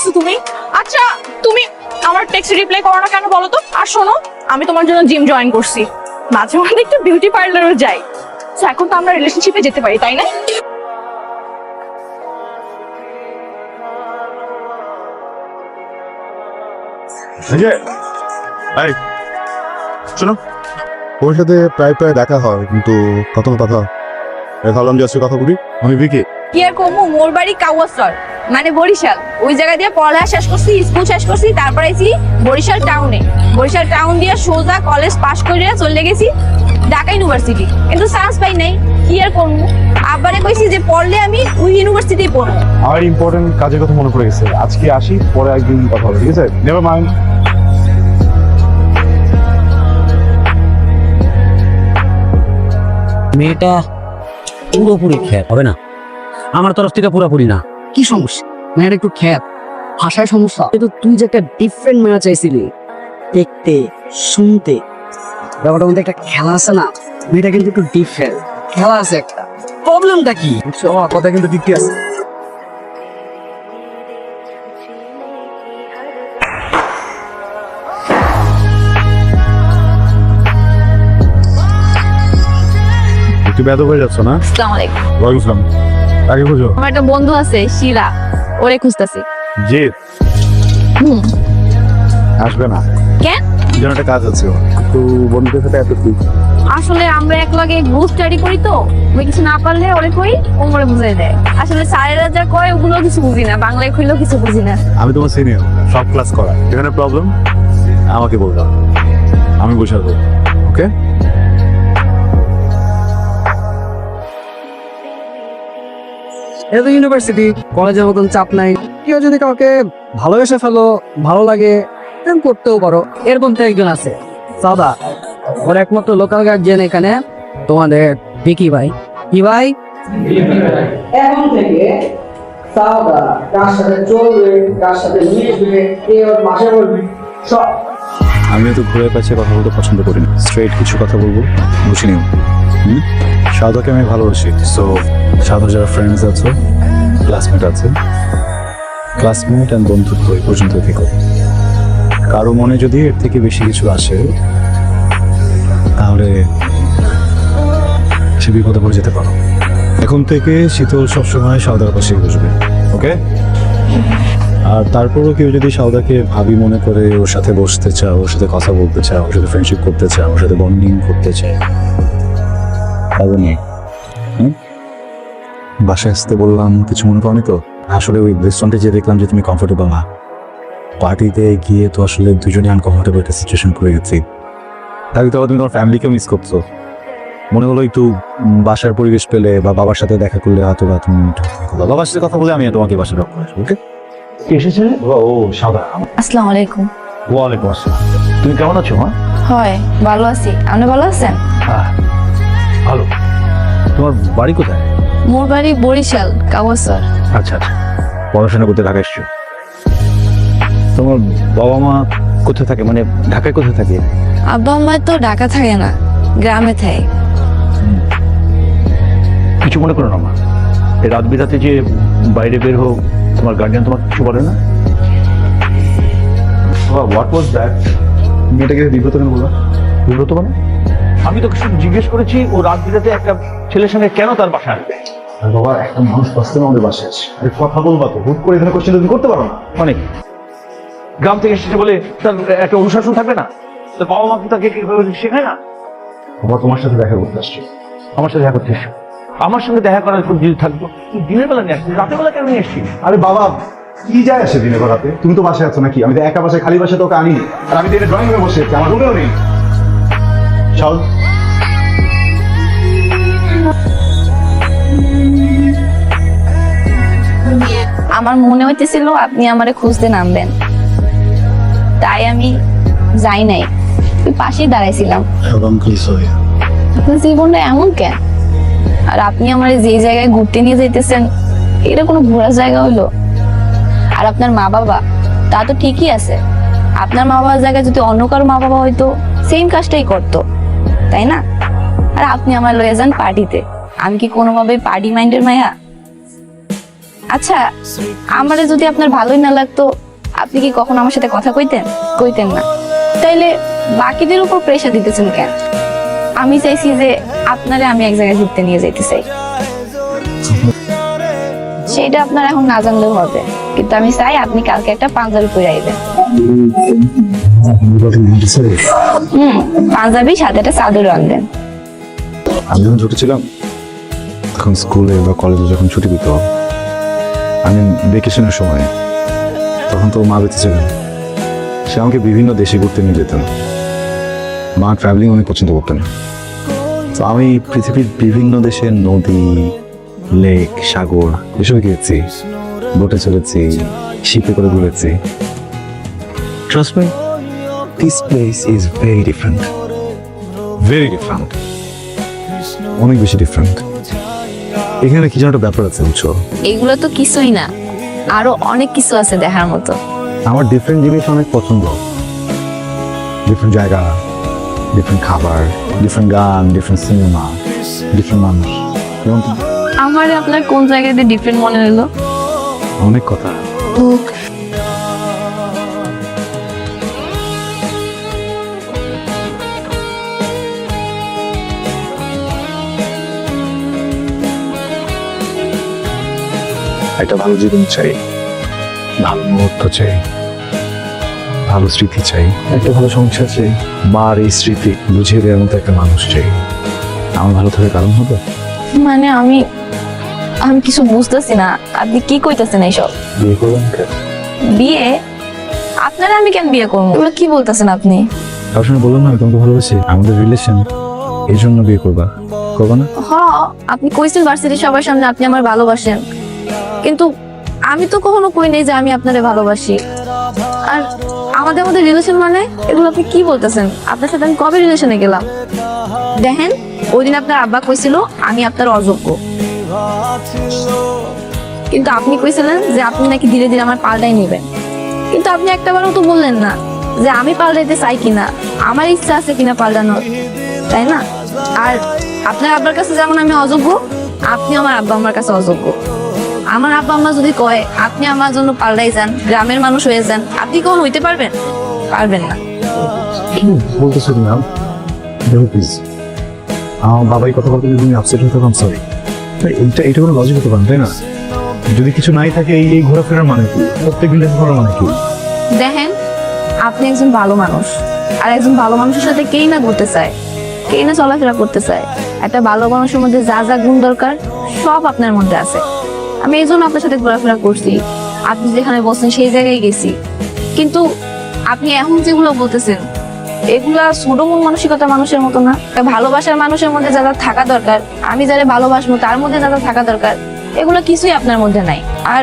করতেছো তুমি? আচ্ছা তুমি আমার টেক্সট রিপ্লাই করো না কেন বলো তো? আর শোনো আমি তোমার জন্য জিম জয়েন করছি। মাঝে মাঝে একটু বিউটি পার্লারও যাই। তো এখন তো আমরা রিলেশনশিপে যেতে পারি তাই না? এই যে শোনো। ওর সাথে প্রায় প্রায় দেখা হয় কিন্তু কত কথা ভাবলাম যে আজকে কথা বলি। আমি বিকে কি আর কমু? মোর বাড়ি কাউয়াসর মানে বরিশাল। ওই জায়গা দিয়ে পড়ালেখা শেষ করছি স্কুল শেষ করছি তারপর আইছি বরিশাল টাউনে। বরিশাল টাউন দিয়ে সোজা কলেজ পাশ করে চলে গেছি ঢাকা ইউনিভার্সিটি কিন্তু চান্স পাই নাই কি আর করব? আবারে কইছি যে পড়লে আমি ওই ইউনিভার্সিটি পড়ব। আমার ইম্পর্টেন্ট কাজের কথা মনে পড়ে গেছে। আজকে আসি পরে একদিন কথা হবে ঠিক আছে? নেভার মাইন্ড মেয়েটা পুরোপুরি খ্যাত হবে না? আমার তরফ থেকে পুরোপুরি না। কি সমস্যা? মেয়ের একটু খ্যাত ভাষায় সমস্যা। কিন্তু তুই যে একটা ডিফারেন্ট মেয়ে চাইছিলি দেখতে শুনতে ব্যাপারটার মধ্যে একটা খেলা আছে না মেয়েটা কিন্তু একটু ডিফারেন্ট খেলা আছে একটা। প্রবলেমটা কি? কথা কিন্তু দিকটি আছে। হয়ে যাচ্ছে না? আসসালামু আলাইকুম। ওয়ালাইকুম আসসালাম। আগে বুঝো। আমার একটা বন্ধু আছে শিলা। ওরে খুঁজতেছি। জি। হুম। আসবে না। কেন? যেন একটা কাজ আছে। একটু বন্ধুদের সাথে এত কি আসলে আমরা এক লগে গ্রুপ স্টাডি করি তো আমি কিছু না পারলে ওরে কই ও মরে বুঝাই দেয়। আসলে স্যারেরা যা কয় ওগুলো কিছু বুঝি না বাংলায় কইলেও কিছু বুঝি না। আমি তোমার সিনিয়র সব ক্লাস করা। এখানে প্রবলেম আমাকে বলবা। আমি বোঝাবো ওকে এটা ইউনিভার্সিটি কলেজের মতন চাপ নাই। কেউ যদি কাউকে ভালোবেসে ফেলো, ভালো লাগে করতেও পারো। এরকম তো একজন আছে। সাদা। ওর একমাত্র লোকাল গার্জিয়ান এখানে। তোমাদের বিকি ভাই। কি ভাই? এখন থেকে সাদা কার সাথে চলবে কার সাথে মিশবে কে ওর পাশে বলবে, সব। আমি তো ঘুরে পাচ্ছে কথা বলতে পছন্দ করি না। স্ট্রেট কিছু কথা বলব, বুঝে নিও সাদাকে আমি ভালোবাসি। সো সাদা যারা ফ্রেন্ডস আছে ক্লাসমেট আছে ক্লাসমেট অ্যান্ড বন্ধুত্ব এই পর্যন্ত থেকো। কারও মনে যদি এর থেকে বেশি কিছু আসে, তাহলে সে বিপদে পড়ে যেতে পারো। এখন থেকে শীতল সবসময় সাদার পাশেই বসবে ওকে আর তারপরও কেউ যদি সাউদাকে ভাবি মনে করে ওর সাথে বসতে চাও ওর সাথে কথা বলতে চাও ওর সাথে ফ্রেন্ডশিপ করতে চাও ওর সাথে বন্ডিং করতে হুম? বাসায় আসতে বললাম, কিছু মনে করনি তো? আসলে ওই রেস্টুরেন্টে যে দেখলাম যে তুমি কমফোর্টেবল না। পার্টিতে গিয়ে তো আসলে দুজনে আনকমফোর্টেবল একটা সিচুয়েশন করে গেছি। তাই তো তুমি তোমার ফ্যামিলিকেও মিস করছ। মনে হলো একটু বাসার পরিবেশ পেলে বা বাবার সাথে দেখা করলে হয়তো বা তুমি বাবার সাথে কথা বলে আমি তোমাকে বাসায় ড্রপ করে আসব এসেছে? ও সাদা। আসসালামু আলাইকুম ওয়ালাইকুম আসসালাম। তুমি কেমন আছো মা? হয় ভালো আছি। আপনি ভালো আছেন? হ্যাঁ ভালো। তোমার বাড়ি কোথায়? মোর বাড়ি বরিশাল কাউয়াসর আচ্ছা আচ্ছা। পড়াশোনা করতে ঢাকা এসছো। তোমার বাবা মা কোথায় থাকে? মানে ঢাকায় কোথায় থাকে? আব্বা আম্মা তো ঢাকা থাকে না গ্রামে থাকে। কিছু মনে করো না মা। এই রাত বিরাতে যে বাইরে বের হোক তোমার গার্ডিয়ান তোমার কিছু বলে না? হোয়াট ওয়াজ দ্যাট মেয়েটাকে বিব্রত কেন বলল? বিব্রত মানে? আমি তো শুধু জিজ্ঞেস করেছি ও রাত বিরাতে একটা ছেলের সঙ্গে কেন তার বাসায় আসবে? আর বাবা একটা মানুষ বাঁচতে আমাদের বাসায় আছে আরে কথা বলবা তো হুট করে এখানে কোশ্চেন তুমি করতে পারো না। মানে গ্রাম থেকে এসেছে বলে তার একটা অনুশাসন থাকবে না? তার বাবা মা কি তাকে শেখায় না? বাবা তোমার সাথে দেখা করতে আসছে। আমার সাথে দেখা করতে এসো। আমার সঙ্গে দেখা করার খুব যদি থাকব। তুই দিনের বেলা নিয়ে আসছিস রাতের বেলা কেন নিয়ে আসছিস আরে বাবা কি যায় আসে দিনে বেলাতে? তুমি তো বাসায় আছো নাকি? আমি তো একা বাসায় খালি বাসায় তোকে আনি আর আমি তো এটা ড্রয়িং রুমে বসে আছি আমার রুমেও নেই। চল। আমার মনে হইতেছিল আপনি আমারে খুঁজতে নামবেন। তাই আমি যাই নাই। পাশেই দাঁড়াইছিলাম। হয়ে আপনার জীবনটা এমন কেন? আর আপনি আমার যে জায়গায় ঘুরতে নিয়ে যাইতেছেন, এটা কোনো ঘোরার জায়গা হইল? আর আপনার মা বাবা, তা তো ঠিকই আছে। আপনার মা বাবার জায়গায় যদি অন্য কারও মা বাবা হয়তো সেম কাজটাই করতো, তাই না? আর আপনি আমার লয়ে যান পার্টিতে। আমি কি কোনোভাবে পার্টি মাইন্ডের মায়া? আচ্ছা আমারে যদি আপনার ভালোই না লাগতো, আপনি কি কখনো আমার সাথে কথা কইতেন? কইতেন না। তাইলে বাকিদের উপর প্রেশার দিতেছেন কেন? আমি চাইছি যে আপনারে আমি এক জায়গায় ঘুরতে নিয়ে যেতে চাই। সেটা আপনার এখন না জানলেও হবে। কিন্তু আমি চাই আপনি কালকে একটা পাঞ্জাবি পরে আইবেন। হুম, পাঞ্জাবি, সাথে একটা চাদর আনবেন। আমি যখন ছোট ছিলাম। তখন স্কুলে বা কলেজে যখন ছুটি দিত আমি ভেকেশনের সময় তখন তো মা বেঁচে ছিলেন সে আমাকে বিভিন্ন দেশে ঘুরতে নিয়ে যেতেন মা ট্রাভেলিং অনেক পছন্দ করতেন তো আমি পৃথিবীর বিভিন্ন দেশের নদী লেক সাগর এসব গিয়েছি বোটে চলেছি শিপে করে ঘুরেছি। Trust me this place is very different very different অনেক বেশি ডিফারেন্ট এখানে কি যেন একটা ব্যাপার আছে বুঝছ? এগুলো তো কিছুই না। আরও অনেক কিছু আছে দেখার মতো। আমার ডিফারেন্ট জিনিস অনেক পছন্দ। ডিফারেন্ট জায়গা। ডিফারেন্ট খাবার ডিফারেন্ট গান ডিফারেন্ট সিনেমা ডিফারেন্ট মানুষ। আমার আপনার কোন জায়গাতে ডিফারেন্ট মনে হলো? অনেক কথা। একটা ভালো জীবন চাই। ভালো মুহূর্ত চাই। ভালো স্মৃতি চাই। একটা ভালো সংসার চাই। মার এই স্মৃতি বুঝিয়ে দেওয়ার মতো একটা মানুষ চাই। আমার ভালো থাকার কারণ হবে? মানে আমি আমি কিছু বুঝতেছি না। আপনি কি কইতেছেন এইসব? বিয়ে করবেন কেন? বিয়ে? আপনারা আমি কেন বিয়ে করব? এগুলো কি বলতেছেন আপনি? কারোর সঙ্গে বললাম না তোমাকে ভালোবাসি। আমাদের রিলেশন এই জন্য বিয়ে করবা। করবা না? হ আপনি কইছেন ভার্সিটি সবার সামনে আপনি আমার ভালোবাসেন। কিন্তু আমি তো কখনো কই নাই যে আমি আপনারে ভালোবাসি। আর আমাদের মধ্যে রিলেশন মানে? এগুলো আপনি কি বলতেছেন? আপনার সাথে আমি কবে রিলেশনে গেলাম? দেখেন ওই দিন আপনার আব্বা কইছিল, আমি আপনার অযোগ্য। কিন্তু আপনি কইছিলেন যে আপনি নাকি ধীরে ধীরে আমার পাল্টাই নেবেন। কিন্তু আপনি একটাবারও তো বললেন না যে আমি পাল্টাইতে চাই কিনা। আমার ইচ্ছা আছে কিনা পাল্টানোর, তাই না? আর আপনার আব্বার কাছে যেমন আমি অযোগ্য, আপনি আমার আব্বা আমার কাছে অযোগ্য। আমার আব্বা আম্মা যদি কয় আপনি আমার জন্য পাল্টাই যান গ্রামের মানুষ হয়ে যান আপনি কখন হইতে পারবেন? পারবেন না। বলতেছো দেখো প্লিজ আমার বাবাই কথা বলতে তুমি আপসেট হতে পারো সরি এইটা এটা কোনো লজিক হতে পারেন তাই না? যদি কিছু নাই থাকে এই এই ঘোরাফেরার মানে কি? প্রত্যেক দিন করার মানে কি? দেখেন আপনি একজন ভালো মানুষ আর একজন ভালো মানুষের সাথে কেই না ঘুরতে চায় কেই না চলাফেরা করতে চায় একটা ভালো মানুষের মধ্যে যা যা গুণ দরকার সব আপনার মধ্যে আছে। আমি এই জন্য আপনার সাথে ঘোরাফেরা করছি। আপনি যেখানে বলছেন সেই জায়গায় গেছি। কিন্তু আপনি এখন যেগুলো বলতেছেন, এগুলা ছোট মন মানসিকতা মানুষের মতো না। ভালোবাসার মানুষের মধ্যে যা যা থাকা দরকার, আমি যারা ভালোবাসবো তার মধ্যে যা যা থাকা দরকার, এগুলো কিছুই আপনার মধ্যে নাই। আর